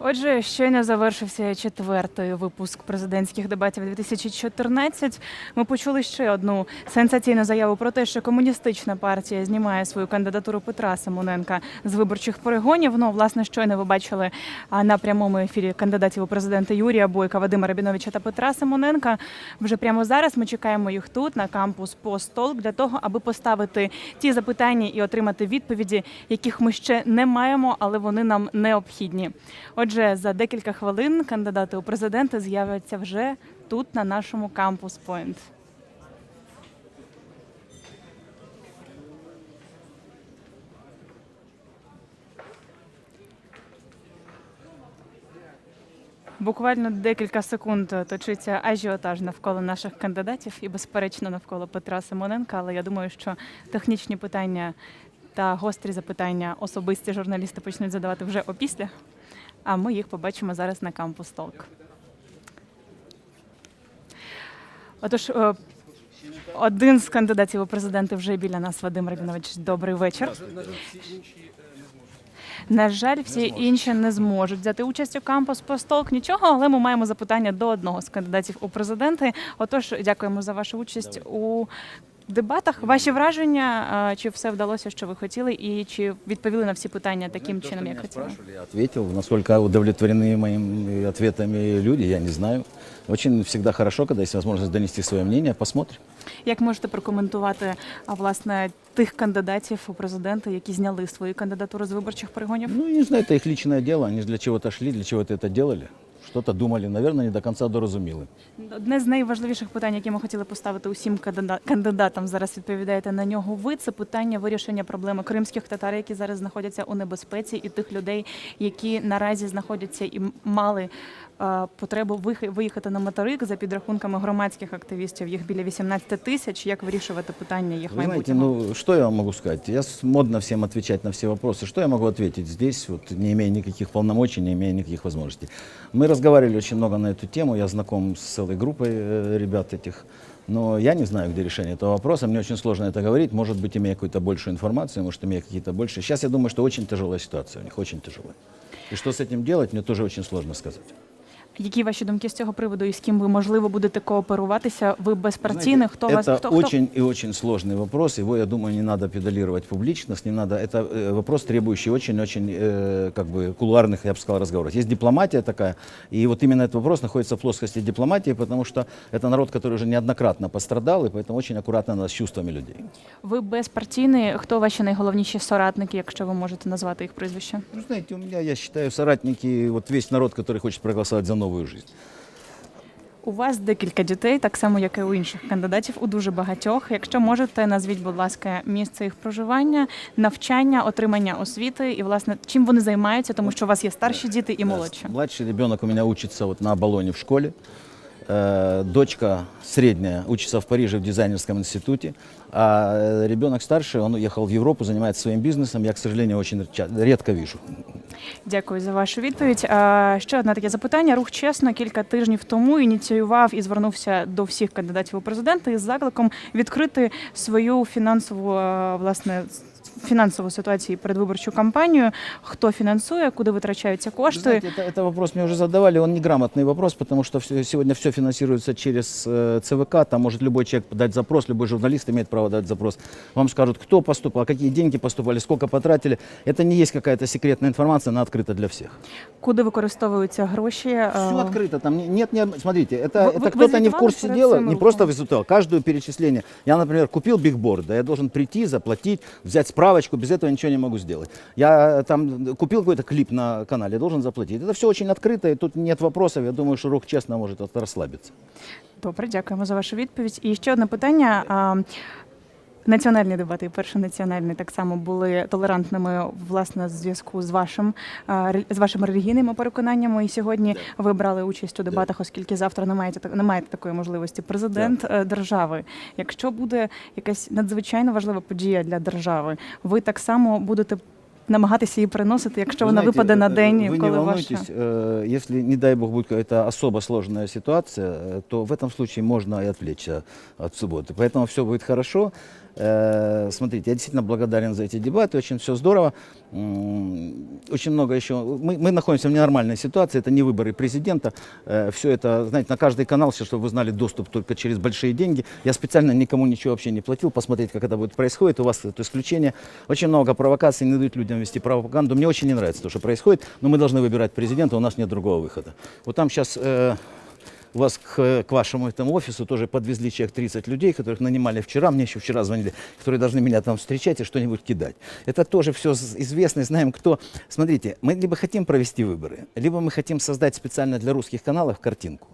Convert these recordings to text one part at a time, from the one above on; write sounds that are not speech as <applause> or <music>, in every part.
Отже, щойно завершився четвертий випуск президентських дебатів 2014. Ми почули ще одну сенсаційну заяву про те, що комуністична партія знімає свою кандидатуру Петра Симоненка з виборчих перегонів. Ну, власне, щойно ви бачили на прямому ефірі кандидатів у президенти Юрія Бойка, Вадима Рабіновича та Петра Симоненка. Вже прямо зараз ми чекаємо їх тут на кампус Постолк для того, аби поставити ті запитання і отримати відповіді, яких ми ще не маємо, але вони нам необхідні. Отже, за декілька хвилин кандидати у президенти з'являться вже тут, на нашому кампус Пойнт. Буквально декілька секунд точиться ажіотаж навколо наших кандидатів і, безперечно, навколо Петра Симоненка. Але я думаю, що технічні питання та гострі запитання особисті журналісти почнуть задавати вже опісля. А ми їх побачимо зараз на кампус Толк. Отож, е, один з кандидатів у президенти вже біля нас, Вадим Рабінович. Добрий вечір. На жаль, всі інші не зможуть взяти участь у кампус Постолк. Нічого, але ми маємо запитання до одного з кандидатів у президенти. Отож, дякуємо за вашу участь у дебатах. Ваші враження, а, чи все вдалося, що ви хотіли, і чи відповіли на всі питання таким чином, як хотіли? спрашивали, я ответил. Насколько удовлетворены моими ответами люди, я не знаю. Очень всегда хорошо, когда есть возможность донести свое мнение. Посмотрим. Як можете прокоментувати а, власне тих кандидатів у президенти, які зняли свої кандидатури з виборчих перегонів? Ну, не знаю, это их личное дело. Они же для чего-то шли, для чего-то это делали. Что-то думали, мабуть, не до кінця дорозуміли. Одне з найважливіших питань, які ми хотіли поставити усім кандида- кандидатам, зараз відповідаєте на нього. Ви це питання вирішення проблеми кримських татар, які зараз знаходяться у небезпеці, і тих людей, які наразі знаходяться і мали потребу вих- виїхати на материк за підрахунками громадських активістів. Їх біля 18 тисяч. Як вирішувати питання їх Вы знаете, майбутнього? ну, что я вам могу сказать? Я с- модно всем отвечать на все вопросы. Что я могу ответить здесь, вот, не имея никаких полномочий, не имея никаких возможностей? Мы разговаривали очень много на эту тему. Я знаком с целой группой э, ребят этих. Но я не знаю, где решение этого вопроса. Мне очень сложно это говорить. Может быть, имея какую-то большую информацию, может, имея какие-то больше. Сейчас я думаю, что очень тяжелая ситуация у них, очень тяжелая. И что с этим делать, мне тоже очень сложно сказать. Які ваші думки з цього приводу, і з ким ви можливо будете кооперуватися? Ви безпартійний? Знаете, Хто вас это хто, хто очень и очень сложный вопрос. Его, я думаю, не надо педалировать публично. С ним надо. Это э, вопрос, требующий очень-очень э, как бы кулуарных, я бы сказал, разговоров. Есть дипломатия такая, и вот именно этот вопрос находится в плоскости дипломатии, потому что это народ, который уже неоднократно пострадал, и поэтому очень аккуратно надо с чувствами людей. Ви безпартійний. Хто ваші найголовніші соратники, якщо ви можете назвати їх прізвища? Ну, знаете, у меня, я считаю, соратники, вот весь народ, который хочет проголосовать за новую жизнь. У вас декілька дітей, так само як і у інших кандидатів, у дуже багатьох. Якщо можете, назвіть, будь ласка, місце їх проживання, навчання, отримання освіти і власне чим вони займаються, тому що у вас є старші діти і молодші. Младший ребенок у меня учится вот на Болоне в школе. Э, Дочка средняя учится в Париже в дизайнерском институте. А ребенок старший, он уехал в Европу, занимается своим бизнесом. Я, к сожалению, очень редко вижу. Дякую за вашу відповідь. Ще одне таке запитання. Рух чесно кілька тижнів тому ініціював і звернувся до всіх кандидатів у президенти із закликом відкрити свою фінансову власне фінансову ситуацію і передвиборчу кампанію. Хто фінансує, куди витрачаються Вы кошти? знаете, это, это вопрос мне уже задавали, он неграмотный вопрос, потому что всё- сегодня все финансируется через э, ЦВК, там может любой человек подать запрос, любой журналист имеет право дать запрос. Вам скажут, кто поступал, какие деньги поступали, сколько потратили. Это не есть какая-то секретная информация, она открыта для всех. Куди використовуються гроші? Все А, открыто, там не- нет, не, смотрите, это, Вы- это вы кто-то не в звітували курсе перед дела, цим не рухом? просто визутал, каждое перечисление. Я, например, купил бигборд, да, я должен прийти, заплатить, взять справочку, без этого ничего не могу сделать. Я э, там купил какой-то клип на канале, я должен заплатить. Это все очень открыто, и тут нет вопросов, я думаю, что рух честно может от- расслабиться. Добре, дякуємо за вашу відповідь. І ще одне питання. Національні дебати, і перший національний так само були толерантними власне в зв'язку з вашим ре- з вашими релігійними переконаннями. І сьогодні ви брали участь у дебатах, оскільки завтра не маєте не маєте такої можливості. Президент е, держави. Якщо буде якась надзвичайно важлива подія для держави, ви так само будете намагатися її переносити, якщо вона знаете, випаде на э, день, Вы не коли ваша волнуйтесь, э, если, не дай бог, будет какая-то особо сложная ситуация, э, то в этом случае можно и отвлечься от субботы. Поэтому все будет хорошо. Э, Смотрите, я действительно благодарен за эти дебаты, очень все здорово. М, Очень много еще. Мы, мы находимся в ненормальной ситуации, это не выборы президента. Все это, знаете, на каждый канал, сейчас, чтобы вы знали, доступ только через большие деньги. Я специально никому ничего вообще не платил, посмотреть, как это будет происходить. У вас это исключение. Очень много провокаций, не дают людям вести пропаганду. Мне очень не нравится то, что происходит, но мы должны выбирать президента, у нас нет другого выхода. Вот там сейчас у вас к, к вашему этому офису тоже подвезли человек 30 людей, которых нанимали вчера, мне еще вчера звонили, которые должны меня там встречать и что-нибудь кидать. Это тоже все известно, знаем кто. Смотрите, мы либо хотим провести выборы, либо мы хотим создать специально для русских каналов картинку.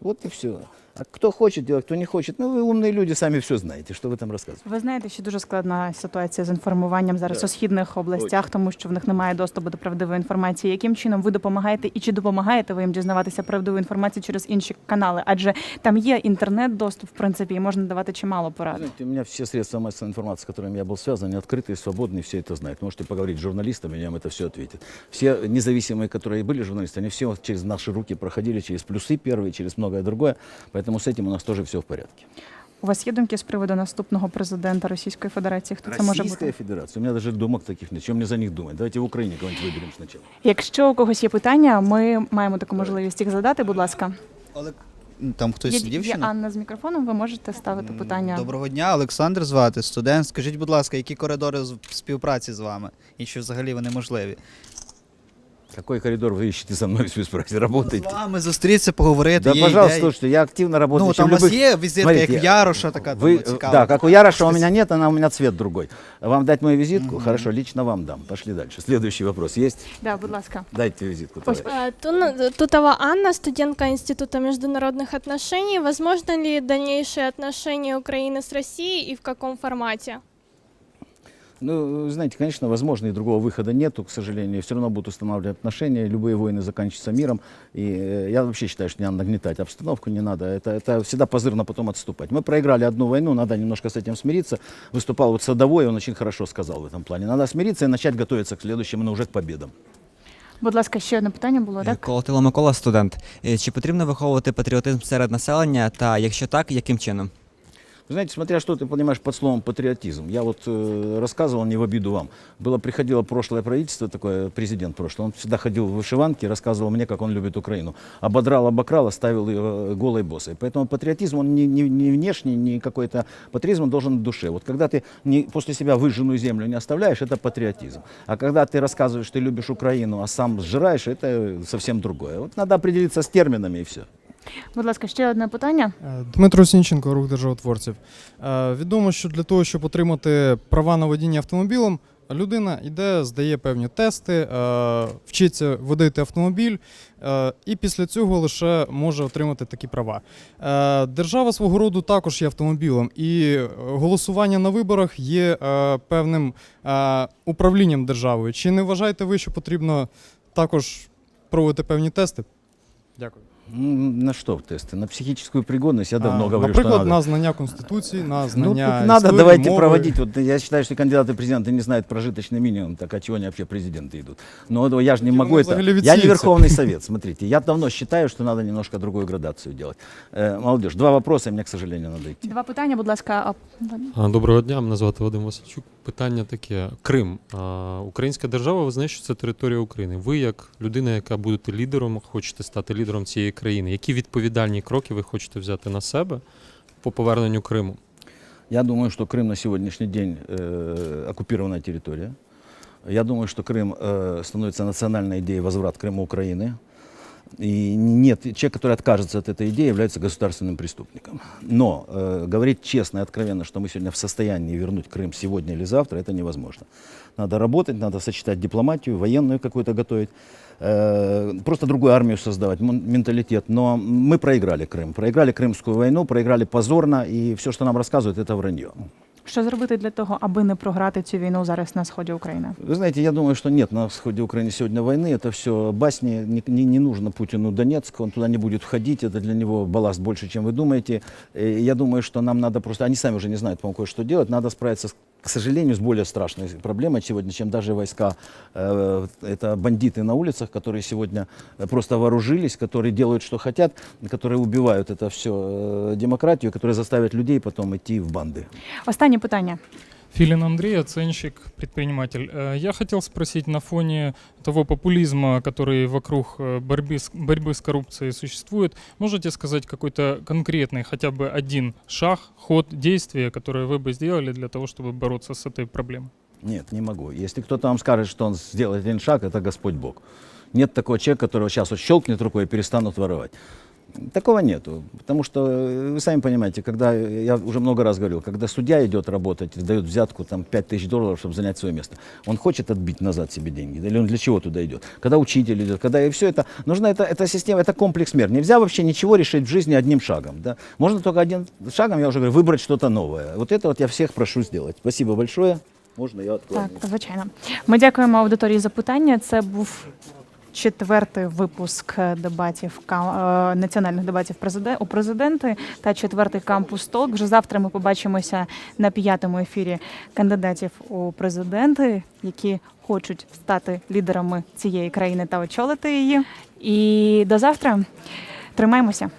Вот и все. А кто хочет делать, кто не хочет, ну вы умные люди, сами все знаете, что вы там рассказываете. Ви знаєте, що дуже складна ситуація з інформуванням зараз у східних областях, тому що в них немає доступу до правдивої інформації. Яким чином ви допомагаєте і чи допомагаєте ви їм дізнаватися правдиву інформацію через інші канали? Адже там є інтернет-доступ, в принципі, і можна давати чимало порад. Знаете, у меня все средства массовой информации, с которыми я был связан, они открытые, свободные, все это знают. Можете поговорить с журналистами, они вам это все ответят. Все независимые, которые были журналисты, они все вот через наши руки проходили, через плюсы первые, через многое другое. Поэтому с этим у нас тоже все в порядке. У вас є думки з приводу наступного президента Російської Федерації? Хто це може Российская бути? Федерация. У меня даже думок таких нет. Чем мне за них думать? Давайте в Украине кого-нибудь выберем сначала. Якщо у когось є питання, ми маємо таку можливість їх задати. Будь ласка, Але там хтось є, є дівчина? Анна з мікрофоном. Ви можете ставити питання. Доброго дня, Олександр звати, студент. Скажіть, будь ласка, які коридори з- співпраці з вами? І чи взагалі вони можливі? Какой коридор вы ищете со мной <laughs> в спецпроекте? Работаете? З вами зустріться, поговорити. Да, є пожалуйста, ідеї. слушайте, я активно работаю. Ну, чем там у вас любых- є візитка, Смотрите, як в Яроша така Вы, там, цікава. да, как у Яроша у Щось- меня нет, она у меня цвет другой. Вам дать мою визитку? Хорошо, лично вам дам. Пошли дальше. Следующий вопрос есть? Да, будь ласка. Дайте визитку. Ось, товарищ. А, Туна- Тутова Анна, студентка Института международных отношений. Возможно ли дальнейшие отношения Украины с Россией и в каком формате? Ну, вы знаете, конечно, возможно, и другого выхода нету, к сожалению. Все равно будут устанавливать отношения, любые войны заканчиваются миром. И э, я вообще считаю, что не надо нагнетать обстановку, не надо. Это, это всегда позырно потом отступать. Мы проиграли одну войну, надо немножко с этим смириться. Выступал вот Садовой, он очень хорошо сказал в этом плане. Надо смириться и начать готовиться к следующим, но уже к победам. Будь ласка, ще одне питання було, так? Колотило Микола, студент. Е, Чи потрібно виховувати патріотизм серед населення? Та якщо так, яким чином? Вы знаете, смотря что ты понимаешь под словом патриотизм. Я вот э, рассказывал, не в обиду вам. Было, приходило прошлое правительство, такое, президент прошлый, он всегда ходил в вышиванке, рассказывал мне, как он любит Украину. Ободрал, обокрал, оставил ее э, голой босой. Поэтому патриотизм, он не, не, не внешний, не какой-то патриотизм, он должен в душе. Вот когда ты не, после себя выжженную землю не оставляешь, это патриотизм. А когда ты рассказываешь, что ты любишь Украину, а сам сжираешь, это совсем другое. Вот надо определиться с терминами и все. Будь ласка, ще одне питання. Е, Дмитро Сінченко, рух державотворців. Е, Відомо, що для того, щоб отримати права на водіння автомобілем, людина йде, здає певні тести, е, вчиться водити автомобіль, і після цього лише може отримати такі права. Держава свого роду також є автомобілем, і голосування на виборах є певним управлінням державою. Чи не вважаєте ви, що потрібно також проводити певні тести? Дякую. М, На что тесты? На психическую пригодность я давно А, говорю, Наприклад, что надо. на знання Конституції, на Ну, знання тут надо, історії, давайте мови. проводить. Вот я считаю, что кандидаты в президенты не знают прожиточный минимум, так а чего они вообще в президенты идут? Но вот я же не Хотим могу мы это. взагалі Я не відсіяться. Верховный <laughs> Совет, смотрите. Я давно считаю, что надо немножко другую градацию делать. Э, молодежь, два вопроса, и мне, к сожалению, надо идти. Два питання, будь ласка. А, А, Доброго дня, мене звати Вадим Васильчук. Питання таке: Крим. А, Українська держава визнає, що це територія України. Ви, як людина, яка будете лідером, хочете стати лідером цієї країни. Які відповідальні кроки ви хочете взяти на себе по поверненню Криму? Я думаю, что Крым на сегодняшний день э, оккупированная территория. Я думаю, что Крым э, становится национальной идеей возврат Крыма Украины. И нет, человек, который откажется от этой идеи, является государственным преступником. Но э, говорить честно и откровенно, что мы сегодня в состоянии вернуть Крым сегодня или завтра, это невозможно. Надо работать, надо сочетать дипломатию, военную какую-то готовить, э, просто другую армию создавать, мон- менталитет. Но мы проиграли Крым, проиграли Крымскую войну, проиграли позорно, и все, что нам рассказывают, это вранье. Що зробити для того, аби не програти цю війну зараз на сході України? Вы знаете, я думаю, что нет на сходе Украины сегодня войны. Это все басни. Не, не, не нужно Путину Донецк. Он туда не будет входить. Это для него балласт больше, чем вы думаете. Э, Я думаю, что нам надо просто... Они сами уже не знают, по-моему, кое-что делать. Надо справиться с к сожалению, с более страшной проблемой сегодня, чем даже войска. Э, Это бандиты на улицах, которые сегодня э, просто вооружились, которые делают, что хотят, которые убивают это все демократию, которые заставят людей потом идти в банды. Останнє питання. Филин Андрей, оценщик, предприниматель. Э, Я хотел спросить на фоне того популизма, который вокруг э, борьбы с, борьбы с коррупцией существует, можете сказать какой-то конкретный, хотя бы один шаг, ход, действие, которое вы бы сделали для того, чтобы бороться с этой проблемой? Нет, не могу. Если кто-то вам скажет, что он сделает один шаг, это Господь Бог. Нет такого человека, которого сейчас вот щелкнет рукой и перестанут воровать. Такого нету. Потому что, э, вы сами понимаете, когда, э, я уже много раз говорил, когда судья идет работать, дает взятку там 5 тысяч долларов, чтобы занять свое место, он хочет отбить назад себе деньги, да, или он для чего туда идет? Когда учитель идет, когда и все это, нужна эта, эта система, это комплекс мер. Нельзя вообще ничего решить в жизни одним шагом. Да? Можно только один шагом, я уже говорю, выбрать что-то новое. Вот это вот я всех прошу сделать. Спасибо большое. Можна я відкладу? Так, звичайно. Ми дякуємо аудиторії за питання. Це був четвертий випуск дебатів е, національних дебатів у президенти та четвертий кампус Толк. Вже завтра ми побачимося на п'ятому ефірі кандидатів у президенти, які хочуть стати лідерами цієї країни та очолити її. І до завтра тримаймося.